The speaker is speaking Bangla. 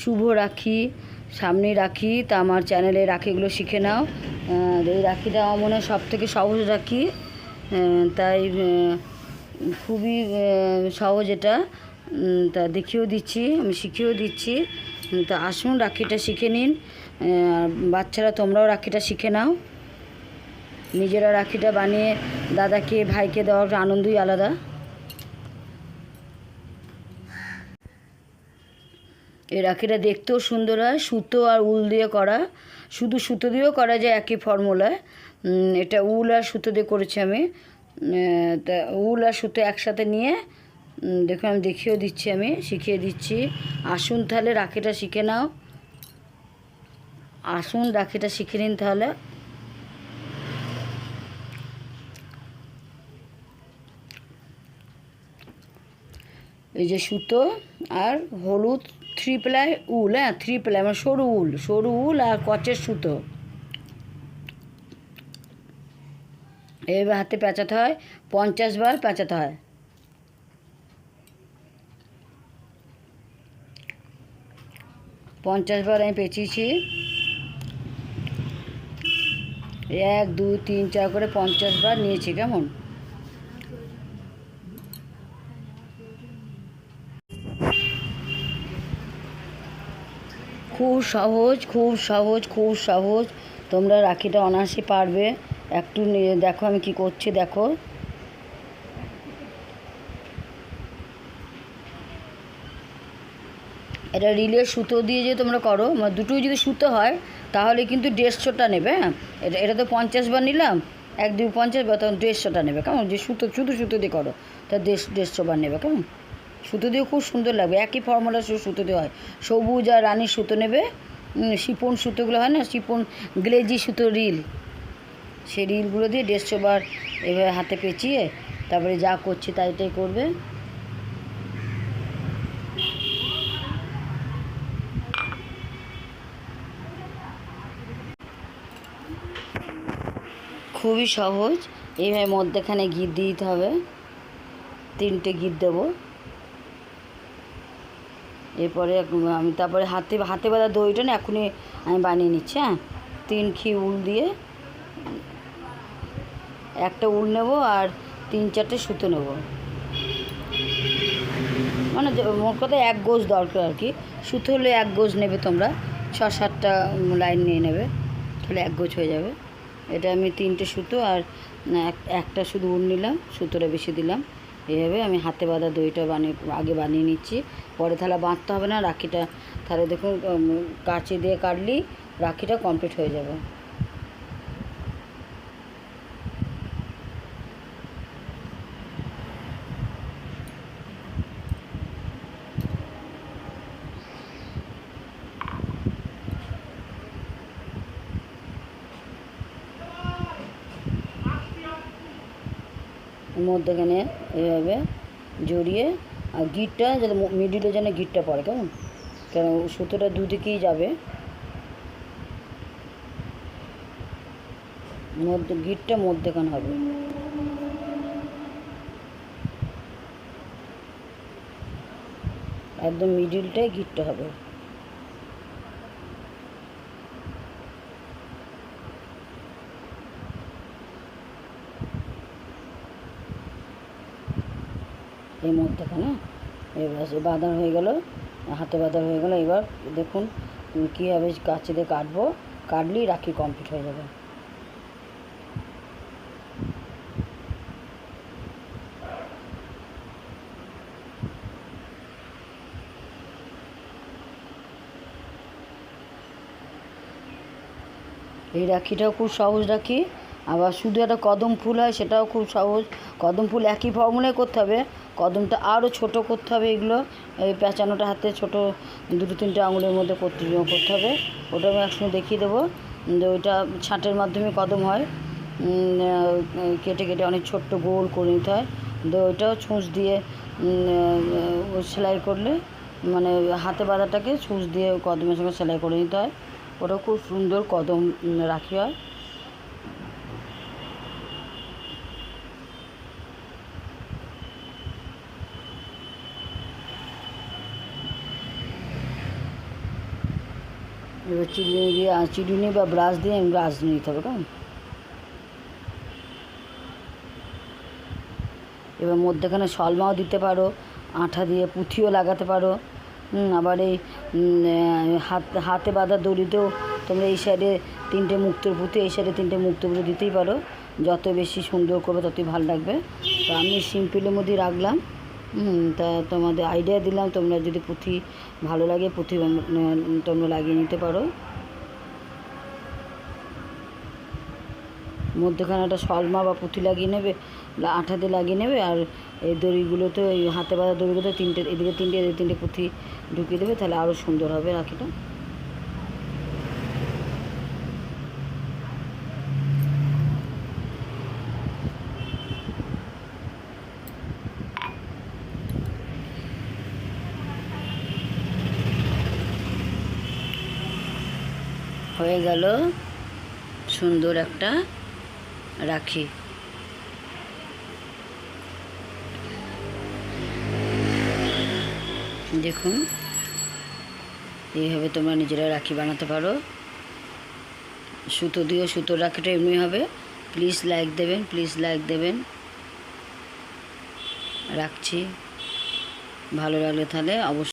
শুভ রাখি, সামনে রাখি, তা আমার চ্যানেলে রাখিগুলো শিখে নাও। এই রাখিটা আমার মনে হয় সব থেকে সহজ রাখি। তাই খুবই সহজ এটা। তা দেখিয়েও দিচ্ছি, আমি শিখিয়েও দিচ্ছি। তা আসুন রাখিটা শিখে নিন। বাচ্চারা তোমরাও রাখিটা শিখে নাও। নিজেরা রাখিটা বানিয়ে দাদাকে, ভাইকে দেওয়ার আনন্দই আলাদা। এই রাখিটা দেখতেও সুন্দর হয়, সুতো আর উল দিয়ে করা। শুধু সুতো দিয়েও করা যায় একই ফর্মুলায়। এটা উল আর সুতো দিয়ে করেছি আমি। তা উল আর সুতো একসাথে নিয়ে দেখুন আমি দেখিয়েও দিচ্ছি আমি, শিখিয়ে দিচ্ছি। আসুন তাহলে রাখিটা শিখে নাও। আসুন রাখিটা শিখে নিন তাহলে। এই যে সুতো আর হলুদ থ্রি প্লাই উল হ্যাঁ থ্রি প্লাই মানে সরু উল সরু উল আর কচের সুতো। এইভাবে হাতে পেঁচাতে হয়, পঞ্চাশ বার পেঁচাতে হয়। পঞ্চাশ বার আমি পেঁচিয়েছি। এক, দুই, তিন, চার করে পঞ্চাশ বার নিয়েছি, কেমন? খুব সহজ খুব সহজ খুব সহজ। তোমরা রাখিটা অনায়াসে পারবে। একটু দেখো আমি কি করছি, দেখো। এটা রিলের সুতো দিয়ে যে তোমরা করো মানে দুটোই যদি সুতো হয়, তাহলে কিন্তু দেড়শোটা নেবে হ্যাঁ? এটা এটা তো পঞ্চাশ বার নিলাম, এক, দুই, পঞ্চাশ বার, তখন দেড়শোটা নেবে, কেমন? যে সুতো, শুধু সুতো দিয়ে করো, তা দেড় দেড়শো বার নেবে, কেমন? সুতো দিয়ে খুব সুন্দর লাগবে। একই ফর্মুলা সুতো দিয়ে হয়। সবুজ আর রানীর সুতো নেবে। শিপন সুতোগুলো হয় না? শিপন গ্লেজি সুতো রিল সেই রিলগুলো দিয়ে দেড়শো বার এভাবে হাতে পেঁচিয়ে তারপরে যা করছি তাই তাই করবে। খুবই সহজ। এইভাবে মধ্যেখানে গিট দিতে হবে। তিনটে গিট দেবো। এরপরে আমি তারপরে হাতে হাতে বাঁধা দইটা না এখনই আমি বানিয়ে নিচ্ছি হ্যাঁ? তিন খি উল দিয়ে একটা উল নেব আর তিন চারটে সুতো নেব। মানে মোট কথা এক গোজ দরকার আর কি। সুতো হলে এক গোজ নেবে তোমরা ছ সাতটা লাইন নিয়ে নেবে, তাহলে এক গোজ হয়ে যাবে। এটা আমি তিনটে সুতো আর এক- একটা শুধু উল নিলাম, সুতোটা বেশি দিলাম। এইভাবে আমি হাতে বাঁধা দইটা বানিয়ে, আগে বানিয়ে নিচ্ছি। পরে তাহলে বাঁধতে হবে না, রাখিটা, তাহলে দেখুন কাঁচি দিয়ে কাটলেই রাখিটা কমপ্লিট হয়ে যাবে। মধ্যেখানে এইভাবে জড়িয়ে আর গিটটা যাতে মিডিলে যেন গিটটা পড়ে, কেমন? কেন সুতোটা দুদিকেই যাবে। মধ্যে, গিটটা মধ্যেখানে হবে। একদম মিডিলটাই গিটটা হবে। এই মধ্যেখানে এবার সে হয়ে গেল, হাতে বাঁধা হয়ে গেল। এবার দেখুন কীভাবে কাছে দিয়ে কাটবো, কাটলেই রাখি কমপ্লিট হয়ে যাবে। এই রাখিটাও খুব সহজ রাখি। আবার শুধু একটা কদম ফুল হয়, সেটাও খুব সহজ। কদম ফুল একই ফর্মুলায় করতে হবে। কদমটা আরও ছোট করতে হবে এগুলো। এই পেঁচানোটা হাতে ছোট দুটো, তিনটে আঙুলের মধ্যে করতে করতে হবে। ওটা আমি একসঙ্গে দেখিয়ে দেবো। যে ওইটা ছাঁটের মাধ্যমে কদম হয়। কেটে কেটে অনেক ছোট্ট গোল করে নিতে হয়। তো ওইটাও ছুঁচ দিয়ে সেলাই করলে মানে হাতে বাঁধাটাকে ছুঁচ দিয়ে কদমের সঙ্গে সেলাই করে নিতে হয়। ওটা খুব সুন্দর কদম রাখি হয়। এবার চিরুনি দিয়ে চিরুনি বা ব্রাশ দিয়ে আমি ব্রাশ নিতে হবে, কেমন? এবার মধ্যেখানে সলমাও দিতে পারো, আঠা দিয়ে পুঁথিও লাগাতে পারো। আবার এই হাত, হাতে বাঁধা দড়িতেও তোমরা এই সাইডে তিনটে মুক্তোর পুঁথি, এই সাইডে তিনটে মুক্তো পুঁথি দিতেই পারো। যত বেশি সুন্দর করবে ততই ভালো লাগবে। তো আমি সিম্পলের মধ্যেই রাখলাম। তা তোমাদের আইডিয়া দিলাম, তোমরা যদি পুঁথি ভালো লাগে, পুঁথি তোমরা লাগিয়ে নিতে পারো। মধ্যখানে একটা সলমা বা পুঁথি লাগিয়ে নেবে আঠাতে লাগিয়ে নেবে, আর এই দড়িগুলোতে ওই হাতে বাঁধা দড়িগুলোতে তিনটে, এদিকে তিনটে এদিকে তিনটে পুঁথি ঢুকিয়ে দেবে, তাহলে আরও সুন্দর হবে, রাখিটা। হয়ে গেল সুন্দর একটা রাখি। দেখুন, এইভাবে তোমরা নিজেরা রাখি বানাতে পারো। সুতো দিয়েও সুতোর রাখিটা এমনি হবে। প্লিজ লাইক দেবেন প্লিজ লাইক দেবেন। রাখছি। ভালো লাগলে তাহলে অবশ্যই